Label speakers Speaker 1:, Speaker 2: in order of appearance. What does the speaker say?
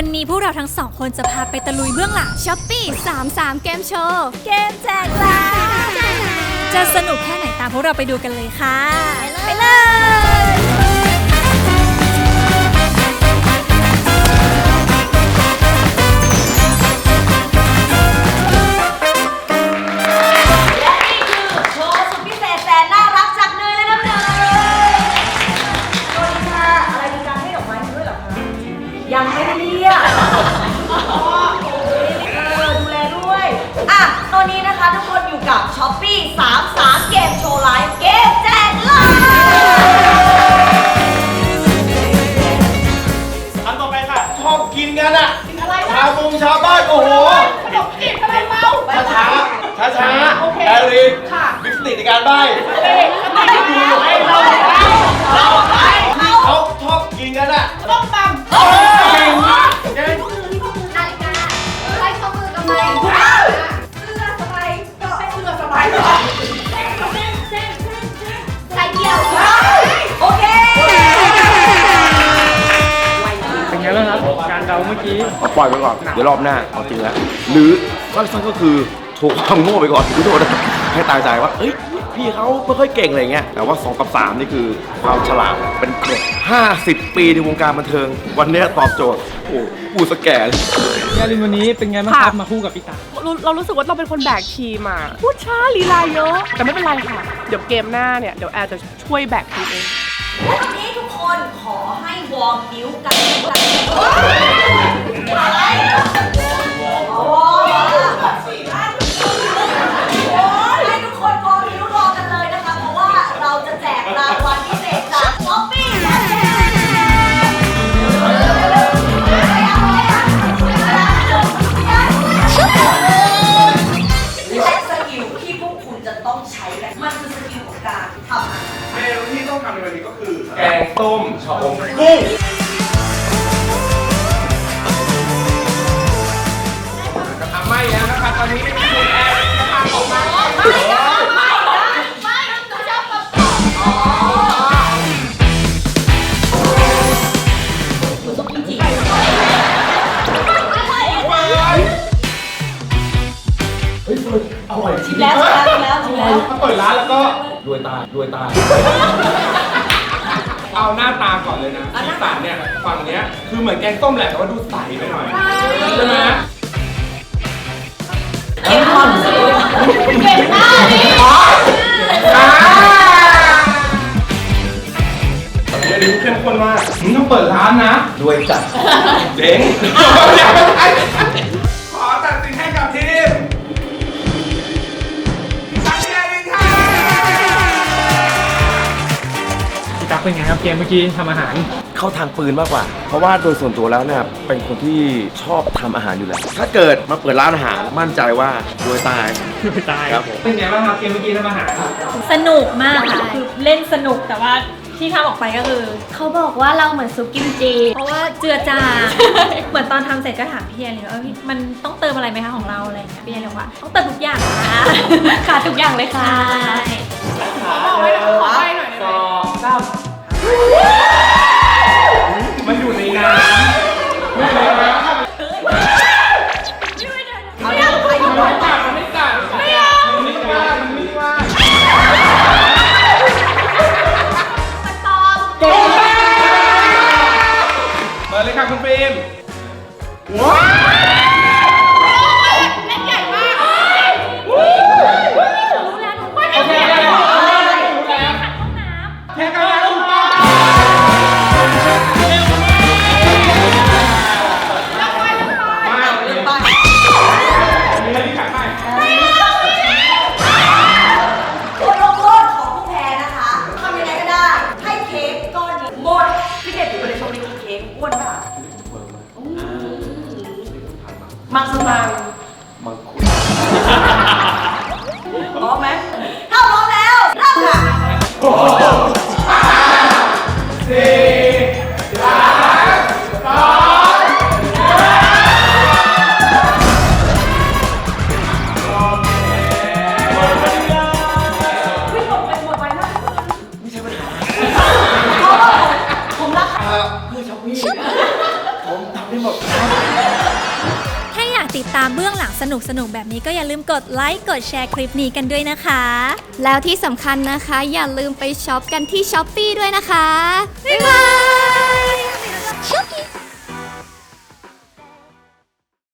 Speaker 1: วันนี้พวกเราทั้งสองคนจะพาไปตะลุยเบื้องหลัง
Speaker 2: ช้อปปี้33 เกมโชว์ เกมแจกล้าน
Speaker 1: จะสนุกแค่ไหนตามพวกเราไปดูกันเลยค่ะ
Speaker 2: ไปเลย
Speaker 3: ยังไม่ได้เรียกอ๋อโอ้ยเออดูแลด้วย อะ ตอนนี้นะคะทุกคนอยู่กับช้อปปี้33เกมโชว์ไลฟ์เกมแจกล้าน
Speaker 4: อันต่อไปค่ะชอบกินกันอะ
Speaker 3: กินอะไร
Speaker 4: ชา
Speaker 3: นะ
Speaker 4: บงชาวบ้านโอ้โห
Speaker 3: ขนมจีบกระเป๋า
Speaker 4: ช้าช้าช้าช้า
Speaker 3: โอเค
Speaker 4: แอริน
Speaker 3: ค่ะ
Speaker 4: บิ๊กสติในการใบ้
Speaker 3: เอ๊ะไม่ได้ดูให้เราเราไปเขา
Speaker 4: เขาชอบกินกันอะ
Speaker 3: ต้องตำ
Speaker 2: มื่อกี้
Speaker 3: เอา
Speaker 5: ป
Speaker 6: ล่อยไปก่อน เดี๋ยวรอบหน้าเอาจริงแล้วหรือสั้นๆก็คือโชว์ความโง่ไปก่อนคุณโทษนะให้ตายใจว่าเอ้ย พี่เขาไม่ค่อยเก่งอะไรเงี้ยแต่ว่า 2 กับ 3 นี่คือความฉลาดเป็นเกร็ด50 ปีในวงการบันเทิง วันเนี้ยตอบโจทย์ โอ้พูดสแก่เลย
Speaker 5: ยาลินวันนี้เป็นไงบ้างครับมาคู่กับพี่ตา
Speaker 7: เราเรารู้สึกว่าเราเป็นคนแบกทีมอะพูดช้าลีลาเยอะ แต่ไม่เป็นไรค่ะ เดี๋ยวเกมหน้าเนี่ย เดี๋ยวแอร์จะช่วยแบกทีมเอง
Speaker 3: วันนี้ทุกคนขอให้วอร์มนิ้วกันกันอะไร แกงต้ม
Speaker 4: ชะอมกุ้งกระไม้แล้วนะครับตอนนี้คุณแอร์กระทำออกมาอร่อยจริง
Speaker 3: แล้วชิมแล้วชิมแล้ว
Speaker 4: ถ้าเปิดร้านแล้วก็รวยตายรวยตาย เอาหน้าตาก่อนเลยนะสีสันเนี่ยฝั่งเนี้ยคือเหมือนแกงต้มแหละแต่ว่าดูใสไปหน่อยใช่ไหม
Speaker 3: เก็บความรู้สึกเก็บหน้าดิ
Speaker 4: อ่าเดี๋ยวนี้เข้มข้นมากมึงต้องเปิดร้านนะรวยจัดเจ๋ง ก
Speaker 5: เป็นไงครับเกมเมื่อกี้ทำอาหาร
Speaker 6: เข้าทางปืนมากกว่า เพราะว่าโดยส่วนตัวแล้วเนี่ยเป็นคนที่ชอบทำอาหารอยู่แล้ว ถ้าเกิดมาเปิดร้านอาหารมั่นใจว่ารวยตาย
Speaker 5: ไม่ตาย
Speaker 6: ครับผม
Speaker 5: เป็นไงบ้างครับเกมเมื่อกี้ทำอาหาร
Speaker 1: สนุกมากค่ะคือเล่นสนุกแต่ว่าที่ทำออกไปก็คือ
Speaker 2: เขาบอกว่าเราเหมือนซุปกิมจิ
Speaker 1: เพราะว่าเจือจาง เหมือนตอนทำเสร็จก็ถามพี่แอนเลยว่าพี่มันต้องเติมอะไรไหมคะของเราอะไรอย่างเงี้ยพี่แอนเลยว่าต้องเติมทุกอย่างค่ะ
Speaker 2: ขาดทุกอย่างเลยค่ะ
Speaker 5: ส
Speaker 4: คุณฟิล์ม
Speaker 5: ว้าว
Speaker 3: มังสมัง
Speaker 6: มังคุด
Speaker 3: พร้อมไหมถ้าพร้อมแล้วเริ่มค่ะวิ่งหมดไปหมดไปมากไม่ใช่ปัญหาผมรัก
Speaker 4: เอ่อเพื่อช้อปปี้
Speaker 5: ผมทำได้หมด
Speaker 2: ถ้าอยาก ติดตามเบื้องหลังสนุกๆแบบนี้ก็อย่าลืมกดไลค์กดแชร์คลิปนี้กันด้วยนะคะ แล้วที่สำคัญนะคะ อย่าลืมไปช็อปกันที่ช้อปปีด้วยนะคะ บ๊ายบาย